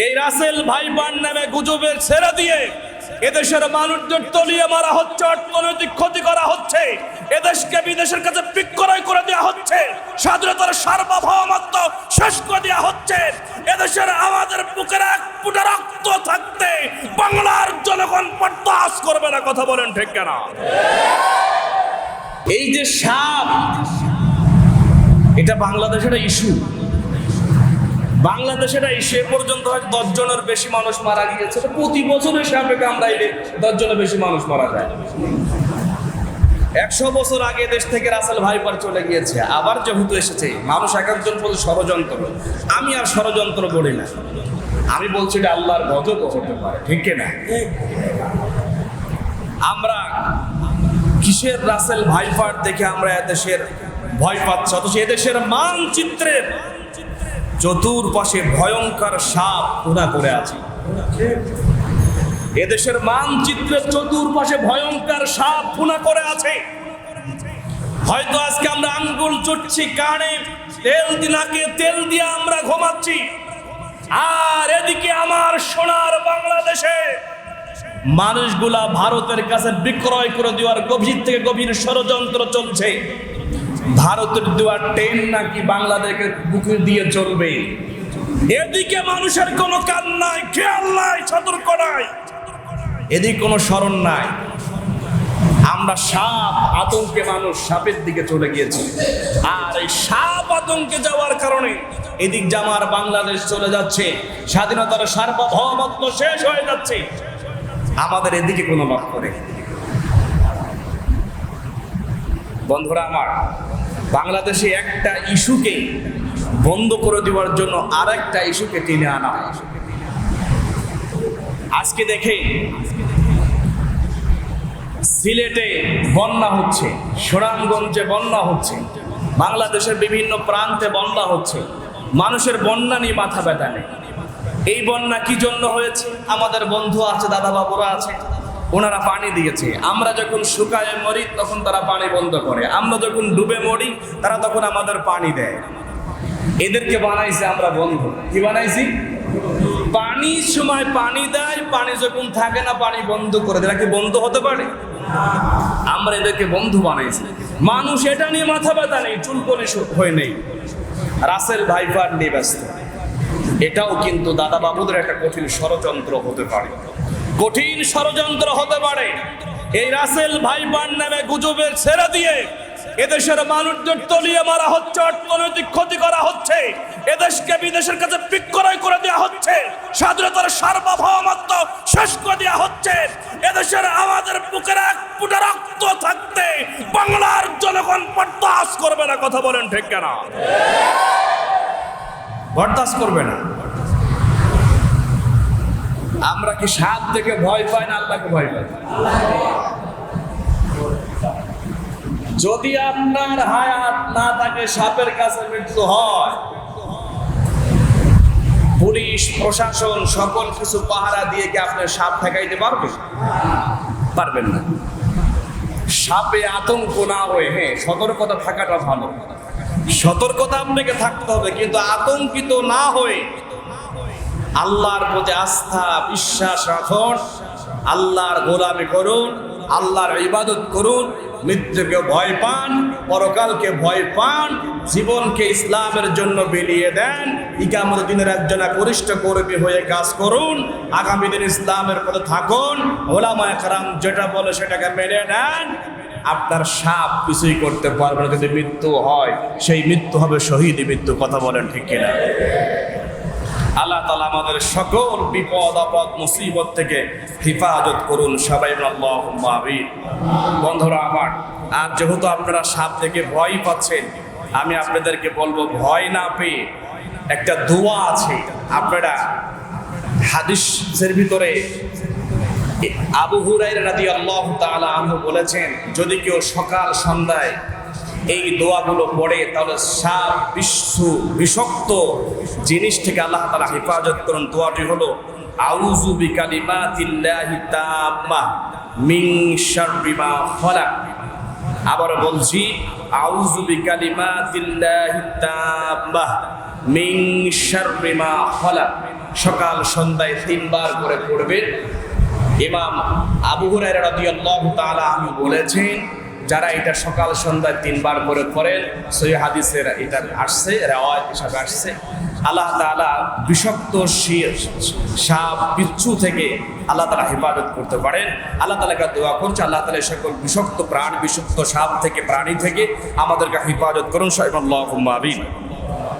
এই রাসেল ভাইপান নামে গুজবের ছেড়ে দিয়ে এদেশের মানুষদের তলিয়ে মারা হচ্ছে, অর্থনৈতিক ক্ষতি করা হচ্ছে, এদেশকে বিদেশের কাছে বিক্রয় করে দেওয়া হচ্ছে, স্বাধীনতার সার্বভৌমত্ব শেষ করে দেওয়া হচ্ছে, এদেশের আমাদের বুকের এক ফুটা রক্ত থাকতে বাংলার জনগণ বরদাস্ত করবে না, কথা বলেন ঠিক কেনা? এই যে সাপ, এটা বাংলাদেশের ইস্যু। বাংলাদেশে সে পর্যন্ত হয়তো দশ জনের বেশি মানুষ মারা গিয়েছে। প্রতি বছরের সাপে কামড়াইলে দশ জনের বেশি মানুষ মারা যায়। একশো বছর আগে দেশ থেকে রাসেল ভাইপার চলে গিয়েছে, আবার যেহেতু এসেছে, মানুষ এক একজন বলছে ষড়যন্ত্র। আমি আর ষড়যন্ত্র বলি না। আমি বলছি এটা আল্লাহর গজব হতে পারে, ঠিক না? আমরা কিসের রাসেল ভাইপার দেখে আমরা এদেশের ভয় পাচ্ছি? অথচ এদেশের মানচিত্রের চতুর্পাশে ভয়ঙ্কর সাপ পুরা করে আছে। এদেশের মানচিত্রের চতুর্পাশে ভয়ঙ্কর সাপ পুনা করে আছে। হয়তো আজকে আমরা আঙ্গুল চুটছি, কানে তেল দিনাকে তেল দিয়ে আমরা ঘুমাচ্ছি। আর এদিকে আমার সোনার বাংলাদেশে মানুষগুলা ভারতের কাছে বিক্রয় করে দেওয়ার গভীর থেকে গভীর ষড়যন্ত্র চলছে। ভারতের দেওয়া ট্রেন নাকি বাংলাদেশের বুকে দিয়ে চলবে? এদিকে মানুষের কোনো কান নাই, খেয়াল নাই, সতর্ক নাই। এদিকে কোনো স্মরণ নাই। আমরা সাপ আতঙ্কে মানুষ, সাপের দিকে চলে গিয়েছি। আর এই সাপ আতঙ্কে যাওয়ার কারণে এদিক জামার বাংলাদেশ চলে যাচ্ছে। স্বাধীনতার সার্বভৌমত্ব শেষ হয়ে যাচ্ছে। আমাদের এদিকে কোনো লক্ষ্য নেই। বন্ধুরা আমার, বাংলাদেশে একটা ইস্যুকে বন্ধ করে দেওয়ার জন্য আর একটা ইস্যুকে টেনে আনা আজকে দেখে সিলেটে বন্যা হচ্ছে, সুনামগঞ্জে বন্যা হচ্ছে, বাংলাদেশের বিভিন্ন প্রান্তে বন্যা হচ্ছে, মানুষের বন্যা নিয়ে মাথা ব্যথা নেই। এই বন্যা কি জন্য হয়েছে? আমাদের বন্ধু আছে দাদা বাবুরা আছে। ওনারা পানি দিয়েছে। আমরা যখন শুকায় মরি, তখন তারা পানি বন্ধ করে। আমরা যখন ডুবে মরি, তারা তখন আমাদের পানি দেয়। এদেরকে বানাইছে আমরা বন্ধু। কি বানাইছি? পানির সময় পানি দেয়, পানি যখন থাকে না, পানি বন্ধ করে দেয়। কি বন্ধ হতে পারে? আমরা এদেরকে বন্ধু বানাইছি। মানুষ এটা নিয়ে মাথা ব্যথা নেই চুলকনি হয়ে নেই। রাসেল ভাইপার নিয়ে ব্যস্ত। এটাও কিন্তু দাদা বাবুদের একটা কঠিন ষড়যন্ত্র হতে পারে। কঠিন ষড়যন্ত্র হতে পারে। এই রাসেল ভাইপার নামে গুজবের ছেড়ে দিয়ে এদেশের মানুষদের তলিয়ে মারা হচ্ছে, অর্থনৈতিক ক্ষতি করা হচ্ছে। এদেশকে বিদেশের কাছে বিক্রয় করে দেওয়া হচ্ছে। স্বাধীনতার সার্বভৌমত্ব শেষ করে দেওয়া হচ্ছে। এদেশের আমাদের বুকের এক ফুটা রক্ত থাকতে বাংলার জনগণ বরদাস্ত করবে না, কথা বলেন ঠিক কেনা? বরদাস্ত করবে না। আমরা কি সাপ থেকে ভয় পাই না আল্লাহকে ভয় পাই? যদি আপনার হায়াত না থাকে, সাপের কাছে মৃত্যু হয়। পুলিশ, প্রশাসন, সকল কিছু পাহারা দিয়ে কি আপনি সাপ ঠেকাইতে পারবে পারবেন না। সাপে আতঙ্ক না হয়ে হ্যাঁ সতর্কতা থাকাটা ভালো। সতর্কতা আপনাকে থাকতে হবে, কিন্তু আতঙ্কিত না হয়ে আল্লাহর প্রতি আস্থা, বিশ্বাস রাখুন, আল্লাহর গোলামি করুন, আল্লাহর ইবাদত করুন, মৃত্যুকে ভয় পান, পরকালকে ভয় পান, জীবনকে ইসলামের জন্য বিলিয়ে দেন, ইকামত দিনের একজন করিষ্ঠ কর্মী হয়ে কাজ করুন, আগামী দিন ইসলামের পথে থাকুন ওলামায় কারাম যেটা বলে সেটাকে মেনে নেন। আপনার সাপ কিছুই করতে পারবে না যদি মৃত্যু হয়, সেই মৃত্যু হবে শহীদ মৃত্যু কথা বলেন ঠিক কিনা? আল্লাহ তালা আমাদের সকল বিপদ, আপদ, মুসিবত থেকে হেফাজত করুন। সবাই আমিন। বন্ধুরা আমার, আর যেহেতু আপনারা সাপ থেকে ভয় পাচ্ছেন, আমি আপনাদেরকে বলব, ভয় না পেয়ে একটা দোয়া আছে। আপনারা হাদিসের ভিতরে আবু হুরাই রাদি আল্লাহ তাআলা আনহু বলেছেন, যদি কেউ সকাল সন্ধ্যায় এই দোয়াগুলো পড়ে তাহলে সাপ বিশ্ব বিষাক্ত জিনিস থেকে আল্লাহ তাআলা হেফাজত করুন। দোয়াটি হলো, আউযু বিকালিমাতিল্লাহি তাম্মা মিন শাররি মা খালাক। আবার বলছি, আউযু বিকালিমাতিল্লাহি তাম্মা মিন শাররি মা খালাক। সকাল, সন্ধ্যায় তিনবার করে পড়বেন। ইমাম আবু হুরায়রা রাদিয়াল্লাহু তাআলা বলেছেন যারা এটা সকাল সন্ধ্যায় তিনবার করে করেন সই হাদিসের এটা আসছে রেওয়াজ হিসাবে আসছে। আল্লাহ তালা বিষাক্ত সাপ, পিচ্ছু থেকে আল্লাহ তালা হেফাজত করতে পারেন। আল্লাহ তালাকে দোয়া করছে, আল্লাহ তালা সকল বিষাক্ত প্রাণ, বিষাক্ত সাপ থেকে, প্রাণী থেকে আমাদেরকে হেফাজত করুন সাহেব আল্লাহ আমিন।